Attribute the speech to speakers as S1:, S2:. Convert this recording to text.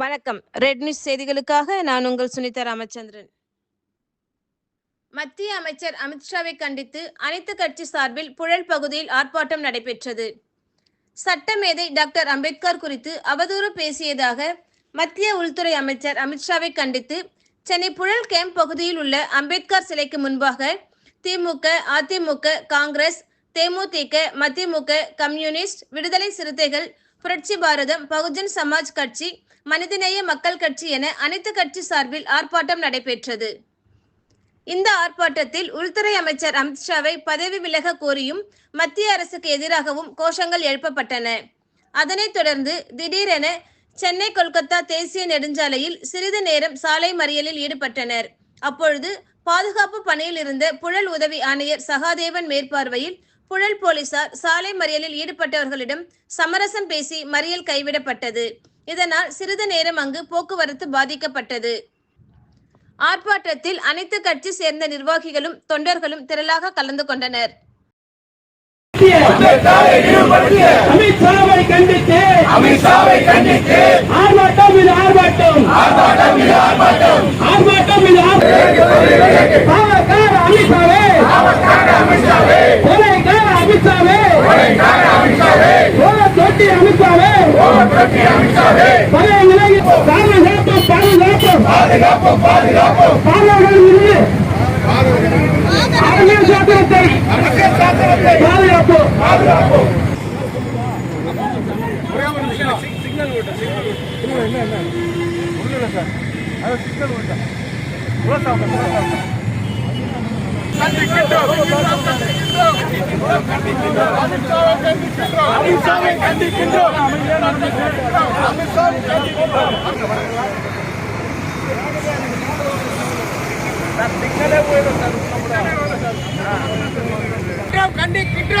S1: வணக்கம். Red news செய்திகளுக்காக நான் உங்கள் சுனிதா ராமச்சந்திரன். மத்திய அமைச்சர் அமித்ஷாவை கண்டித்து அனைத்து கட்சி சார்பில் புழல் பகுதியில் ஆர்ப்பாட்டம் நடைபெற்றது. சட்டமேதை டாக்டர் அம்பேத்கர் குறித்து அவதூறு பேசியதாக மத்திய உள்துறை அமைச்சர் அமித்ஷாவை கண்டித்து சென்னை புழல் கேம்ப் பகுதியில் உள்ள அம்பேத்கர் சிலைக்கு முன்பாக திமுக அதிமுக காங்கிரஸ் தேமுதிக மதிமுக கம்யூனிஸ்ட் விடுதலை சிறுத்தைகள் புரட்சி பாரதம் பகுஜன் சமாஜ் கட்சி மனிதநேய மக்கள் கட்சி என அனைத்து கட்சி சார்பில் ஆர்ப்பாட்டம் நடைபெற்றது. இந்த ஆர்ப்பாட்டத்தில் உள்துறை அமைச்சர் அமித்ஷாவை பதவி விலக கோரியும் மத்திய அரசுக்கு எதிராகவும் கோஷங்கள் எழுப்பப்பட்டன. அதனைத் தொடர்ந்து திடீரென சென்னை கொல்கத்தா தேசிய நெடுஞ்சாலையில் சிறிது நேரம் சாலை மறியலில் ஈடுபட்டனர். அப்பொழுது பாதுகாப்பு பணியில் இருந்த புழல் உதவி ஆணையர் சகாதேவன் மேற்பார்வையில் புழல் போலீசார் சாலை மறியலில் ஈடுபட்டவர்களிடம் சமரசம் பேசி மறியல் கைவிடப்பட்டது. இதனால் சிறிது நேரம் அங்கு போக்குவரத்து பாதிக்கப்பட்டது. ஆர்ப்பாட்டத்தில் அனைத்து கட்சி சேர்ந்த நிர்வாகிகளும் தொண்டர்களும் திரளாக கலந்து கொண்டனர்.
S2: அமித்ஷாவை கண்டித்து
S3: அமித்ஷாவை கண்டித்து
S2: ஆர்ப்பாட்டம் இது ஆர்ப்பாட்டம்.
S3: ஆர்ப்பாட்டம் இது ஆர்ப்பாட்டம்.
S2: ஆர்ப்பாட்டம் இது ஆர்ப்பாட்டம் பாவக்கார அமித்ஷாவே
S3: அமித்ஷாவே
S2: கொலைக்கார அமித்ஷாவே
S3: கொலைக்கார அமித்ஷாவே
S2: கோல தொட்டி அமித்ஷாவே
S3: கோபுரத்தி அமித்ஷாவே
S2: பழைய நிலையில் பாதுகாப்போம் பாதுகாப்போம்
S3: பாதுகாப்போம் பாதுகாப்போம்
S2: பாதுகாப்பு இருந்து அரசியல் சாத்திரத்தை
S3: அரசியல் சாசனத்தை
S2: பாதுகாப்போம்
S3: பாதுகாப்போம் அமித்ஷாவை கண்டிக்கின்றோம். அமித்ஷாவை